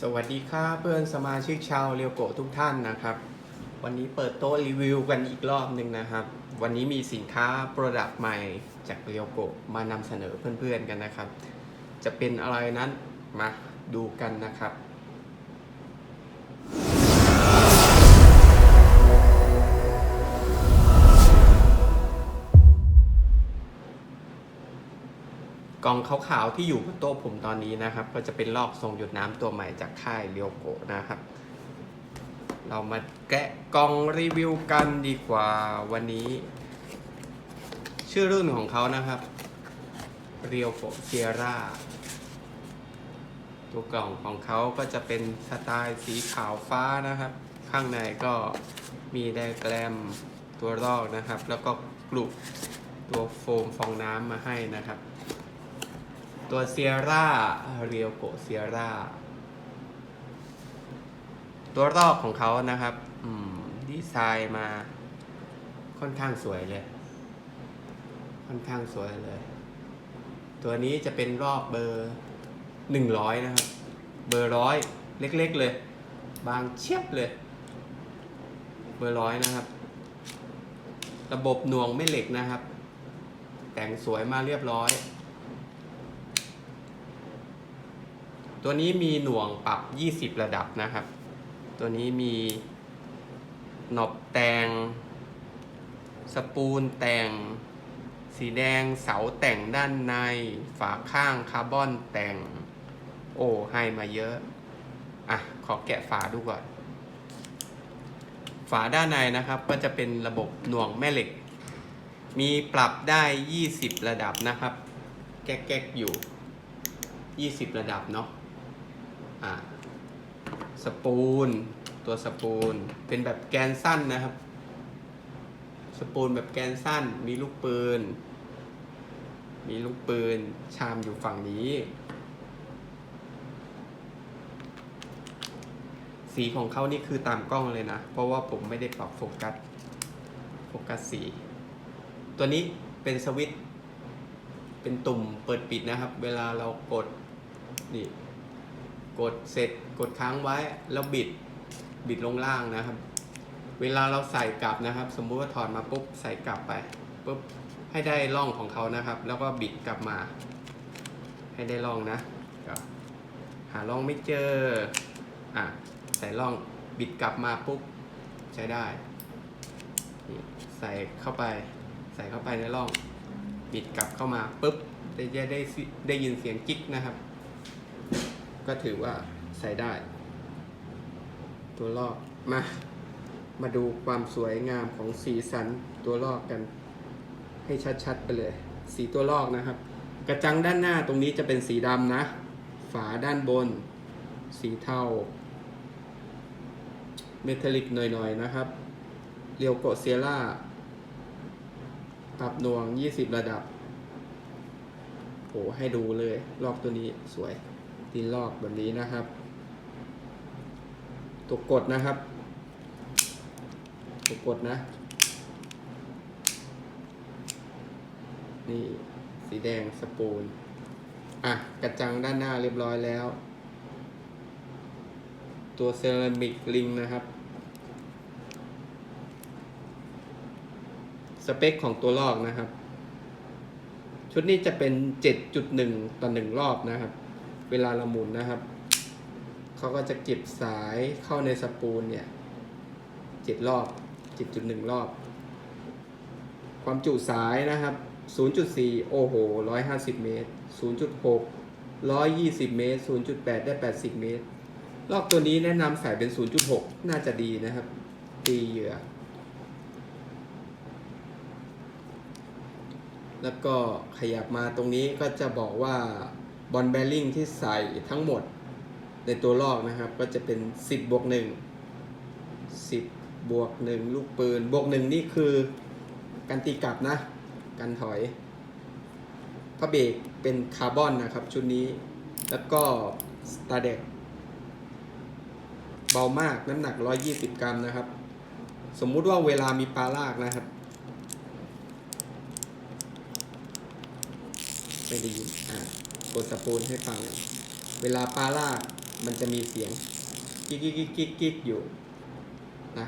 สวัสดีครับเพื่อนสมาชิกชาวเรียวโกทุกท่านนะครับ วันนี้เปิดโต๊ะรีวิวกันอีกรอบหนึ่งนะครับ วันนี้มีสินค้าโปรดักต์ใหม่จากเรียวโกมานำเสนอเพื่อนๆกันนะครับ จะเป็นอะไรนั้นมาดูกันนะครับ กล่องขาวๆที่อยู่บนโต๊ะผมตอนนี้นะครับ ก็จะเป็นลอกทรงหยดน้ำตัวใหม่จากค่ายเรียวโกนะครับ เรามาแกะกล่องรีวิวกันดีกว่าวันนี้ ชื่อรุ่นของเขานะครับเรียวโกเซียร่าตัวกล่องของเขาก็จะเป็นสไตล์สีขาวฟ้านะครับ ข้างในก็มีไดแกรมตัวลอกนะครับ แล้วก็กลุ่ตัวโฟมฟองน้ำมาให้นะครับ ตัวเซียร่าเรียวโกเซียร่าตัวรอบของเขานะครับอืมดีไซน์มาค่อนข้างสวยเลย ค่อนข้างสวยเลย ตัวนี้จะเป็นรอบเบอร์หนึ่งร้อยนะครับ เบอร์ร้อยเล็กๆเลย บางเชียบเลย เบอร์ร้อยนะครับ ระบบหน่วงไม่เหล็กนะครับ แต่งสวยมาเรียบร้อย ตัวนี้มีหน่วงปรับ 20 ระดับนะครับ ตัวนี้มีหนอบแต่ง สปูลแต่ง สีแดงเสาแต่งด้านใน ฝาข้างคาร์บอนแต่ง โอ้ให้มาเยอะ อะ ขอแกะฝาดูก่อน ฝาด้านในนะครับ ก็จะเป็นระบบหน่วงแม่เหล็ก มีปรับได้ 20 ระดับนะครับ แก๊กๆอยู่ 20 ระดับเนาะ อ่าสปูลตัวสปูลเป็นแบบแกนสั้นนะครับ สปูลแบบแกนสั้น มีลูกปืน มีลูกปืน ชามอยู่ฝั่งนี้ สีของเขานี่คือตามกล้องเลยนะ เพราะว่าผมไม่ได้ปรับโฟกัส โฟกัสสี ตัวนี้เป็นสวิตช์ เป็นตุ่มเปิดปิดนะครับ เวลาเรากด นี่ กดเสร็จกดค้างไว้แล้วบิดบิดลงล่างนะครับ เวลาเราใส่กลับนะครับ สมมุติว่าถอดมาปุ๊บใส่กลับไปปุ๊บให้ได้ร่องของเขานะครับ แล้วก็บิดกลับมา ให้ได้ร่องนะก็หาร่องไม่เจออะใส่ร่องบิดกลับมาปุ๊บใช้ได้ใส่เข้าไป ใส่เข้าไปในร่อง บิดกลับเข้ามาปุ๊บจะได้ได้ได้ยินเสียงกิ๊กนะครับ ก็ถือว่าใส่ได้ ตัวลอกมา มาดูความสวยงามของสีสันตัวลอกกัน ให้ชัดๆไปเลย สีตัวลอกนะครับ กระจังด้านหน้าตรงนี้จะเป็นสีดำนะ ฝาด้านบน สีเทาเมทัลลิกหน่อยๆนะครับเรียวโกเซียร่าปรับน่วง 20 ระดับโอ้ให้ดูเลยลอกตัวนี้สวย ตีนลอกแบบนี้นะครับ ตัวกดนะครับ ตัวกดนะ นี่สีแดงสปูลอะ กระจังด้านหน้าเรียบร้อยแล้ว ตัวเซรามิกลิงนะครับ สเปคของตัวลอกนะครับชุดนี้จะเป็น 7.1 ต่อ 1 รอบนะครับ เวลาเราหมุนนะครับ เขาก็จะเก็บสายเข้าในสปูลเนี่ย7รอบ7.1รอบ ความจุสายนะครับ0.4โอ้โห150เมตร0.6 120เมตร0.8ได้80เมตร รอบตัวนี้แนะนำใส่เป็น0.6น่าจะดีนะครับ ตีเหยื่อ แล้วก็ขยับมาตรงนี้ก็จะบอกว่า บอลแบริ่งที่ใส่ทั้งหมดในตัวลอกนะครับ ก็จะเป็น 10บวก1 10บวก1ลูกปืน บวก1นี่คือการตีกลับนะ การถอยพระเบรกเป็นคาร์บอนนะครับชุดนี้ แล้วก็สตาร์เด็กเบามากน้ำหนัก 120 กรัมนะครับ สมมุติว่าเวลามีปลาลากนะครับไม่ได้ยินอ่า กดสปูลให้ฟัง เวลาปลาลากมันจะมีเสียงกิ๊กกิ๊กกิ๊กกิ๊กอยู่นะ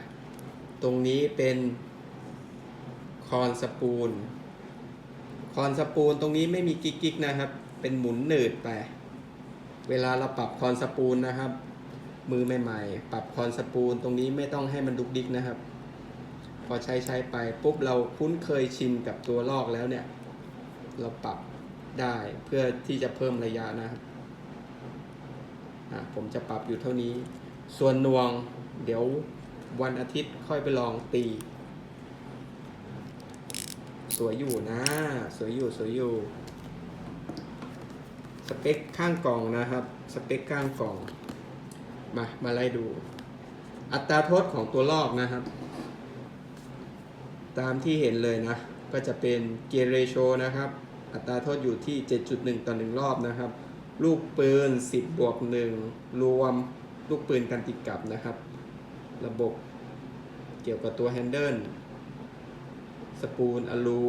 ตรงนี้เป็นคอนสปูลคอนสปูลตรงนี้ไม่มีกิ๊กกิ๊กนะครับ เป็นหมุนหนืดไป เวลาเราปรับคอนสปูลนะครับ มือใหม่ๆ ปรับคอนสปูลตรงนี้ไม่ต้องให้มันดุกดิกนะครับ พอใช้ใช้ไปปุ๊บเราคุ้นเคยชินกับตัวลอกแล้วเนี่ย เราปรับ ได้เพื่อที่จะเพิ่มระยะนะครับผมจะปรับอยู่เท่านี้ ส่วนนวงเดี๋ยววันอาทิตย์ค่อยไปลองตี สวยอยู่นะ สวยอยู่สวยอยู่ สเปคข้างกล่องนะครับ สเปคข้างกล่อง มา มาไล่ดู อัตราโทษของตัวลอกนะครับ ตามที่เห็นเลยนะ ก็จะเป็นเกเรโชนะครับ อัตราโทษอยู่ที่ 7.1 ต่อ 1 รอบนะครับ ลูกปืน 10 บวก 1 รวมลูกปืนกันติดกับนะครับ ระบบเกี่ยวกับตัวแฮนเดิลสปูลอะลู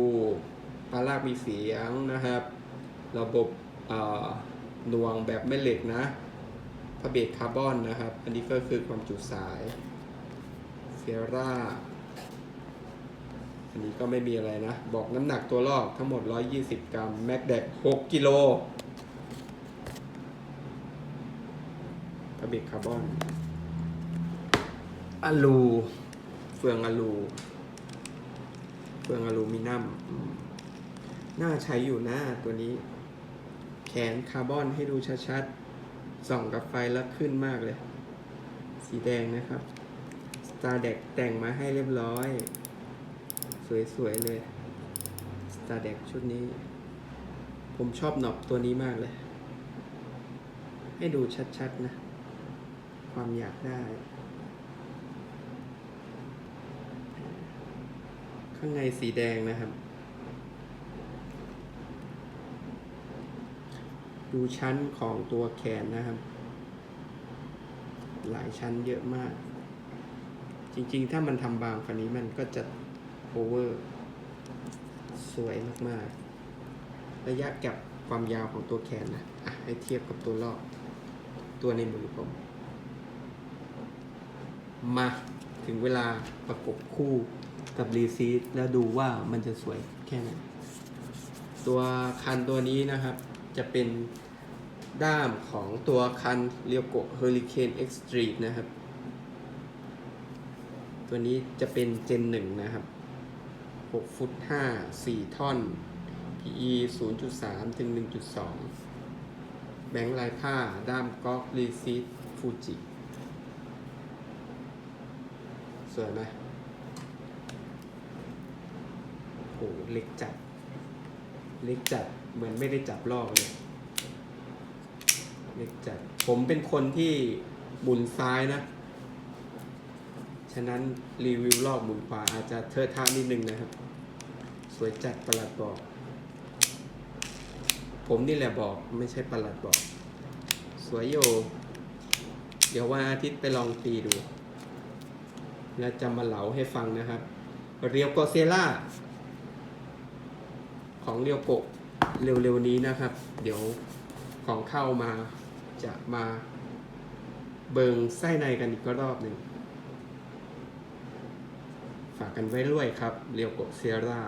ปลาลากมีเสียงนะครับ ระบบหน่วงแบบแม่เหล็กนะพระเบรกคาร์บอนนะครับ อันนี้ก็คือความจุสายเฟร่า อันนี้ก็ไม่มีอะไรนะ บอกน้ำหนักตัวลอกทั้งหมด 120 กรัม แม็กแดก6กิโลพระบรกคาร์บอนอะลูเฟืองอะลูเฟืองอลูมิเนียมน่าใช้อยู่หน้าตัวนี้ แขนคาร์บอนให้ดูชัดๆ ส่องกับไฟแล้วขึ้นมากเลย สีแดงนะครับ Star d e c แต่งมาให้เรียบร้อย สวยๆเลย Star d e c ชุดนี้ ผมชอบหนอบตัวนี้มากเลย ให้ดูชัดๆนะ ความอยากได้ ข้างในสีแดงนะครับ ดูชั้นของตัวแขนนะครับ หลายชั้นเยอะมากจริงๆ ถ้ามันทำบางฝันนี้มันก็จะ เวอร์ สวยมากๆ ระยะกับความยาวของตัวแขนนะะให้เทียบกับตัวลอกตัวในมือผม มาถึงเวลาประกบคู่กับรีซีดแล้วดูว่ามันจะสวยแค่ไหน ตัวคันตัวนี้นะครับ จะเป็นด้ามของตัวคันเรียวโกเฮอริเคนเอ็กซ์ตรีนะครับ ตัวนี้จะเป็นเจนหนึ่งนะครับ 6 ฟุต 5 4 ท่อน PE 0.3 ถึง 1.2 แบงค์ลายผ้า ด้ามก๊อกรีซีดฟูจิ สวยไหมโหเล็กจัด เล็กจัด เหมือนไม่ได้จับลอกเลย เล็กจัด ผมเป็นคนที่หมุนซ้ายนะ ฉะนั้นรีวิวรอบหมุนขวาอาจจะเทอะทะนิดนึงนะครับ สวยจัดประหลัดบอก ผมนี่แหละบอกไม่ใช่ประหลัดบอก สวยโย เดี๋ยววันอาทิตย์ไปลองตีดู แล้วจะมาเหลาให้ฟังนะครับ เรียวโกเซล่า ของเรียวโกเร็วๆนี้นะครับ เดี๋ยวของเข้ามาจะมาเบิงไส้ในกันอีกรอบหนึ่ง ฝากกันไว้ด้วยครับเรียวโกเซียร่า